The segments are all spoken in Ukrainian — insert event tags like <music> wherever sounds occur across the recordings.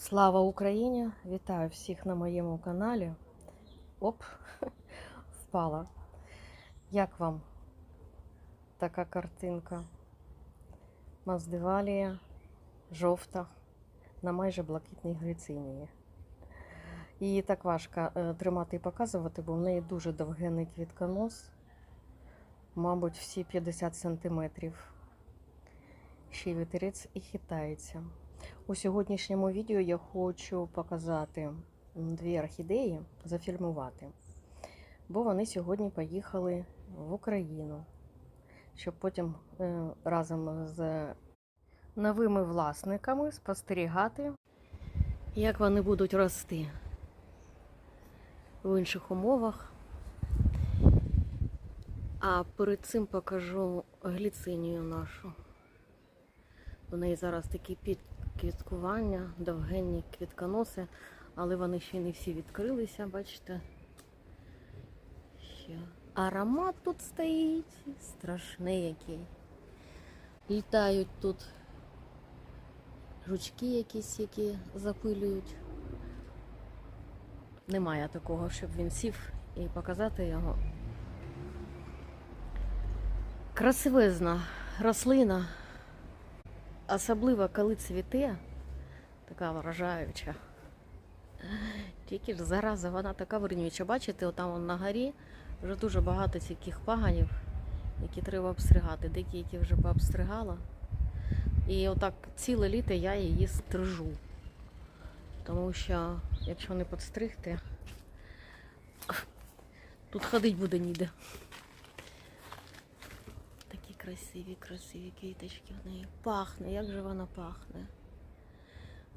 Слава Україні! Вітаю всіх на моєму каналі. Оп, <laughs> впала. Як вам така картинка? Маздивалія, жовта, на майже блакитній глицинії. Її так важко е, тримати і показувати, бо в неї дуже довгенний квітконос, мабуть, всі 50 сантиметрів. Ще й вітерець і хитається. У сьогоднішньому відео я хочу показати дві орхідеї, зафільмувати, бо вони сьогодні поїхали в Україну, щоб потім е, разом з новими власниками спостерігати, як вони будуть рости в інших умовах. А перед цим покажу гліцинію нашу. У неї зараз такі під квіткування, довгенні квітконоси, але вони ще не всі відкрилися, бачите. Ще. Аромат тут стоїть, страшний який. Літають тут жучки якісь, які запилюють. Немає такого, щоб він сів і показати його. Красивезна рослина. Особливо, коли цвіте, така вражаюча. Тільки ж зараза, вона така вирнюча. Бачите, отам на горі вже дуже багато таких паганів, які треба обстригати. Деякі які вже пообстригала. І отак ціле літо я її стрижу. Тому що, якщо не підстригти, тут ходить буде ніде. Красиві, красиві квіточки в неї. Пахне, як же вона пахне.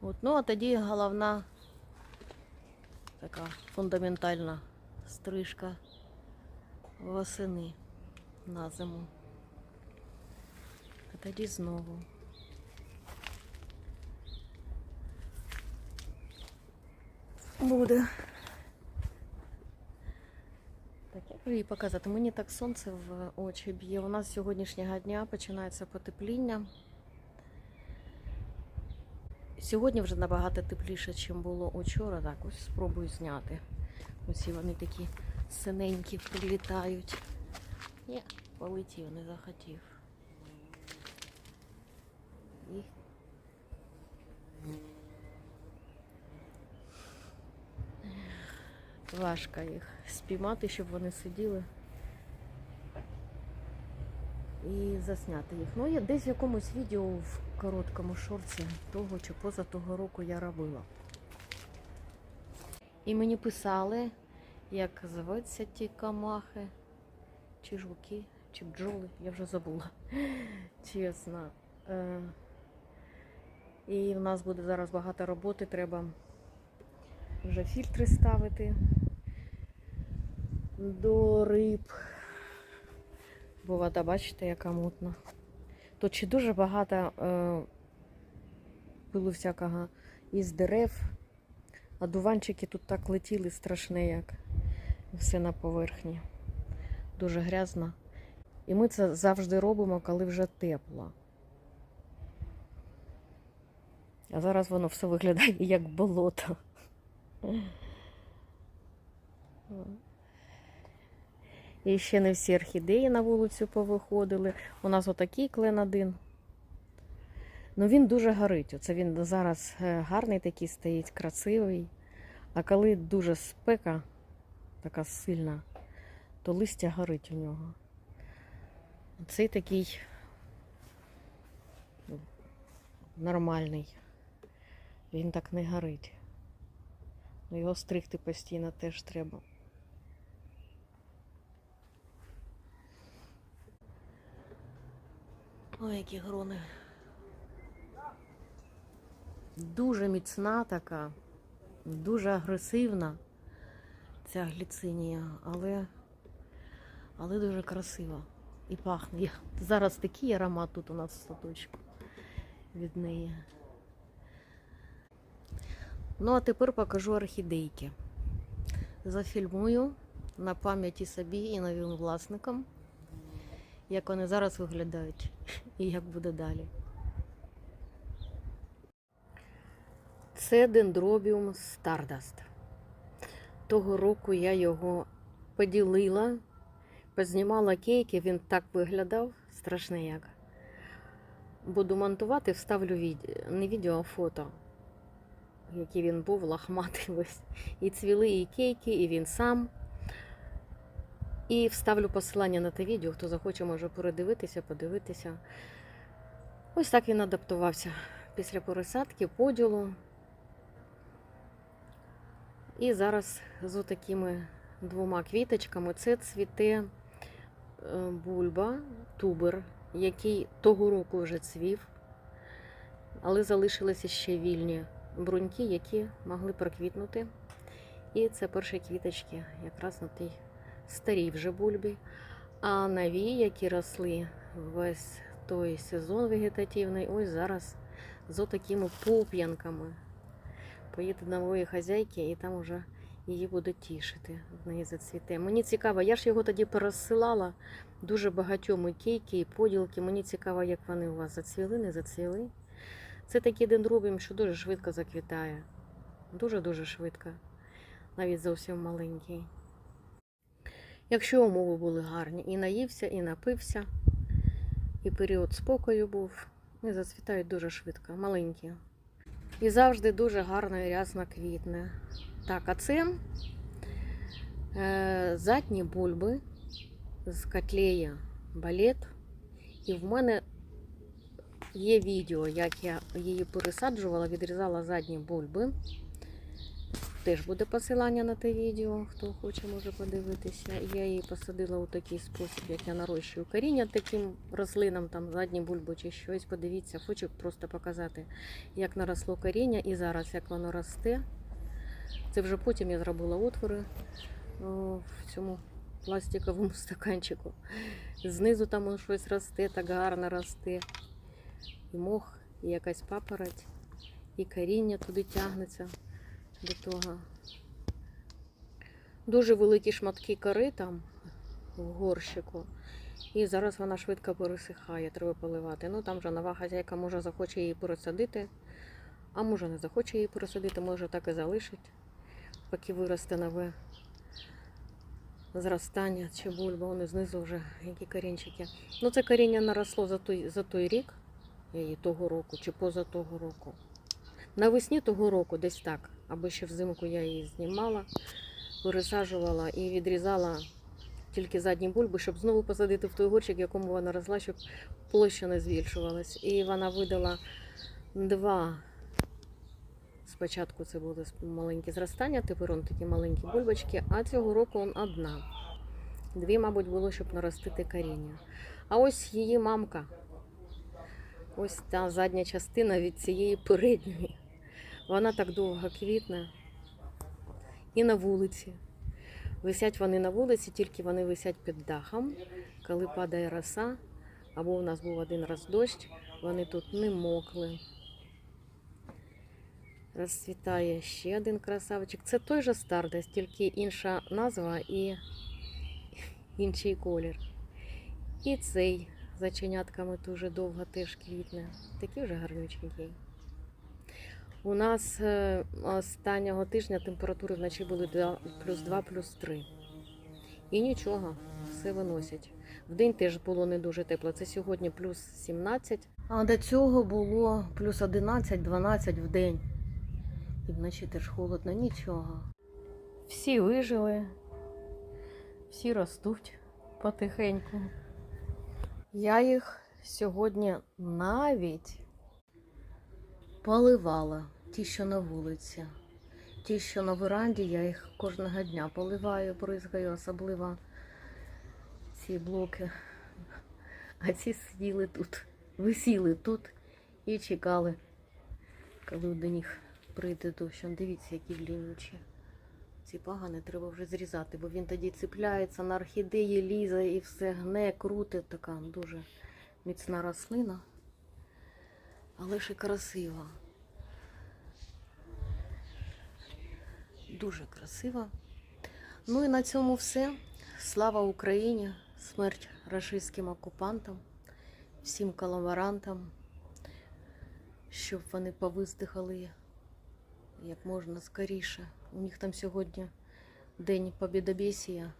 От, ну а тоді головна така фундаментальна стрижка восени на зиму. А тоді знову. Буде. Її показати? Мені так сонце в очі б'є. У нас сьогоднішнього дня починається потепління. Сьогодні вже набагато тепліше, ніж було учора. Так, ось спробую зняти. Ось вони такі синенькі прилітають. Ні, полетів, не захотів. І... Важко їх спіймати, щоб вони сиділи і засняти їх. Ну, я десь в якомусь відео в короткому шорті того чи поза того року я робила. І мені писали, як зветься ті камахи, чи жуки, чи бджоли, я вже забула. <laughs> Чесно. Е, І в нас буде зараз багато роботи, треба вже фільтри ставити до риб. Бо вода, бачите, яка мутна. Тут ще дуже багато е, пилу всякого із дерев. А дуванчики тут так летіли страшне, як все на поверхні. Дуже грязно. І ми це завжди робимо, коли вже тепло. А зараз воно все виглядає як болото. І ще не всі орхідеї на вулицю повиходили. У нас отакий клен один. Ну він дуже горить. Оце він зараз е, гарний такий стоїть, красивий. А коли дуже спека, така сильна, то листя горить у нього. Цей такий ну, нормальний. Він так не горить. Ну, Його стригти постійно теж треба. Ой, які грони. Дуже міцна така, дуже агресивна ця гліцинія, але, але дуже красива. І пахне. Зараз такий аромат тут у нас в садочку від неї. Ну, а тепер покажу орхідейки. Зафільмую на пам'яті собі і новим власникам, як вони зараз виглядають і як буде далі. Це дендробіум Stardust. Того року я його поділила, познімала кейки, він так виглядав, страшний як. Буду монтувати, вставлю відео, не відео, а фото, який він був, лахматий <laughs> весь. І цвіли, і кейки, і він сам. І вставлю посилання на те відео, хто захоче, може передивитися, подивитися. Ось так він адаптувався після пересадки, поділу. І зараз з отакими двома квіточками це цвіте е, бульба, тубер, який того року вже цвів, але залишилися ще вільні бруньки, які могли проквітнути. І це перші квіточки якраз на тій старій вже бульбі. А нові, які росли весь той сезон вегетативний, ось зараз з отакими пуп'янками. Поїде до нової хазяйки, і там уже її буде тішити. В неї зацвіте. Мені цікаво, я ж його тоді пересилала дуже багатьом і кейки, і поділки. Мені цікаво, як вони у вас зацвіли, не зацвіли. Це такий дендробіум, що дуже швидко заквітає. Дуже-дуже швидко. Навіть зовсім маленький. Якщо умови були гарні, і наївся, і напився, і період спокою був, і зацвітають дуже швидко, маленькі. І завжди дуже гарно і рясно квітне. Так, а це е, задні бульби з котлея балет. І в мене є відео, як я її пересаджувала, відрізала задні бульби. Теж буде посилання на те відео, хто хоче, може подивитися. Я її посадила у такий спосіб, як я нарощую коріння таким рослинам, там задні бульби чи щось. Подивіться, хочу просто показати, як наросло коріння і зараз як воно росте. Це вже потім я зробила отвори в цьому пластиковому <laughs> стаканчику. Знизу там щось росте, так гарно росте. І мох, і якась папороть, і коріння туди тягнеться до того. Дуже великі шматки кори там в горщику. І зараз вона швидко пересихає, треба поливати. Ну там вже нова хазяйка може захоче її пересадити, а може не захоче її пересадити, може так і залишить, поки виросте нове зростання чи бульба, вони знизу вже які корінчики. Ну це коріння наросло за той, за той рік, її того року чи поза того року. Навесні того року, десь так, або ще взимку я її знімала, пересаджувала і відрізала тільки задні бульби, щоб знову посадити в той горщик, якому вона росла, щоб площа не збільшувалась. І вона видала два. Спочатку це були маленькі зростання, тепер он такі маленькі бульбочки, а цього року он одна. Дві, мабуть, було, щоб наростити коріння. А ось її мамка. Ось та задня частина від цієї передньої. Вона так довго квітне. І на вулиці. Висять вони на вулиці, тільки вони висять під дахом. Коли падає роса, або у нас був один раз дощ, вони тут не мокли. Розцвітає ще один красавчик. Це той же Stardust, тільки інша назва і інший колір. І цей з оченятками дуже довго теж квітне. Такий вже гарнюченький. У нас е, останнього тижня температури вночі були плюс 2, плюс 3. І нічого, все виносять. Вдень теж було не дуже тепло. Це сьогодні плюс 17. А до цього було плюс 11-12 в день. І вночі теж холодно, нічого. Всі вижили, всі ростуть потихеньку. Я їх сьогодні навіть поливала ті, що на вулиці. Ті, що на веранді, я їх кожного дня поливаю, бризгаю, особливо ці блоки. А ці сиділи тут, висіли тут і чекали, коли до них прийде дощ. Дивіться, які длиннючі. Ці пагани треба вже зрізати, бо він тоді цепляється на орхідеї, лізе і все гне, крутить. Така дуже міцна рослина. Але і красива. Дуже красива. Ну і на цьому все. Слава Україні! Смерть рашистським окупантам, всім колаборантам, щоб вони повиздихали як можна скоріше. У них там сьогодні день побідобєсія.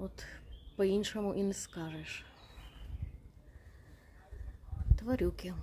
От по-іншому і не скажеш. Тварюки.